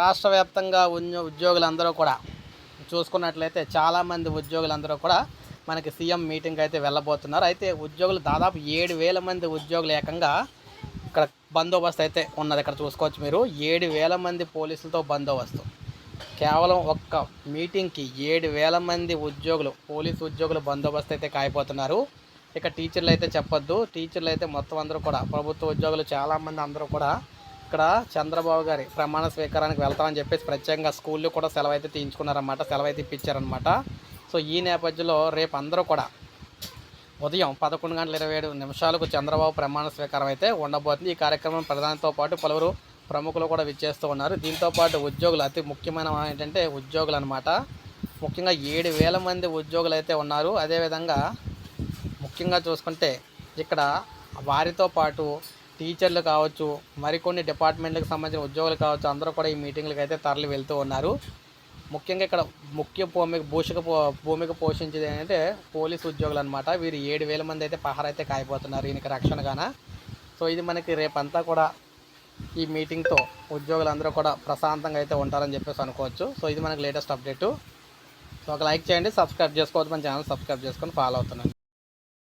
రాష్ట్ర వ్యాప్తంగా ఉద్యోగులందరూ కూడా చూసుకున్నట్లయితే చాలామంది ఉద్యోగులందరూ కూడా మనకి సీఎం మీటింగ్ అయితే వెళ్ళబోతున్నారు. అయితే ఉద్యోగులు దాదాపు ఏడు వేల మంది ఉద్యోగులు ఏకంగా ఇక్కడ బందోబస్తు అయితే ఉన్నది ఇక్కడ చూసుకోవచ్చు మీరు. ఏడు వేల మంది పోలీసులతో బందోబస్తు. కేవలం ఒక్క మీటింగ్కి ఏడు వేల మంది ఉద్యోగులు పోలీసు ఉద్యోగులు బందోబస్తు అయితే కాయిపోతున్నారు. ఇక టీచర్లు అయితే చెప్పొద్దు. టీచర్లు అయితే మొత్తం అందరూ కూడా ప్రభుత్వ ఉద్యోగులు చాలామంది అందరూ కూడా ఇక్కడ చంద్రబాబు గారి ప్రమాణ స్వీకారానికి వెళ్తామని చెప్పేసి ప్రత్యేకంగా స్కూల్లో కూడా సెలవు అయితే తీయించుకున్నారన్నమాట సెలవు అయితే ఇప్పించారనమాట సో ఈ నేపథ్యంలో రేపు అందరూ కూడా ఉదయం పదకొండు గంటల ఇరవై ఏడు నిమిషాలకు చంద్రబాబు ప్రమాణ స్వీకారం అయితే ఉండబోతుంది. ఈ కార్యక్రమం ప్రధానితో పాటు పలువురు ప్రముఖులు కూడా విచ్చేస్తూ ఉన్నారు. దీంతో పాటు ఉద్యోగులు అతి ముఖ్యమైన ఏంటంటే ఉద్యోగులు అనమాట ముఖ్యంగా ఏడు వేల మంది ఉద్యోగులు అయితే ఉన్నారు. అదేవిధంగా ముఖ్యంగా చూసుకుంటే ఇక్కడ వారితో పాటు టీచర్లు కావచ్చు మరికొన్ని డిపార్ట్మెంట్లకు సంబంధించిన ఉద్యోగులు కావచ్చు అందరూ కూడా ఈ మీటింగ్లకు అయితే తరలి వెళ్తూ ఉన్నారు. ముఖ్యంగా ఇక్కడ ముఖ్య భూమిక భూషిక పో- భూమిక పోషించేది ఏంటంటే పోలీసు ఉద్యోగులు అనమాట వీరు ఏడు వేల మంది అయితే పహార అయితే కాయిపోతున్నారు ఈయనకి రక్షణగాన. సో ఇది మనకి రేపంతా కూడా ఈ మీటింగ్తో ఉద్యోగులందరూ కూడా ప్రశాంతంగా అయితే ఉంటారని చెప్పేసి అనుకోవచ్చు. సో ఇది మనకి లేటెస్ట్ అప్డేటు. సో ఒక లైక్ చేయండి సబ్స్క్రైబ్ చేసుకోవద్దు మన ఛానల్ సబ్స్క్రైబ్ చేసుకొని ఫాలో అవుతున్నాను.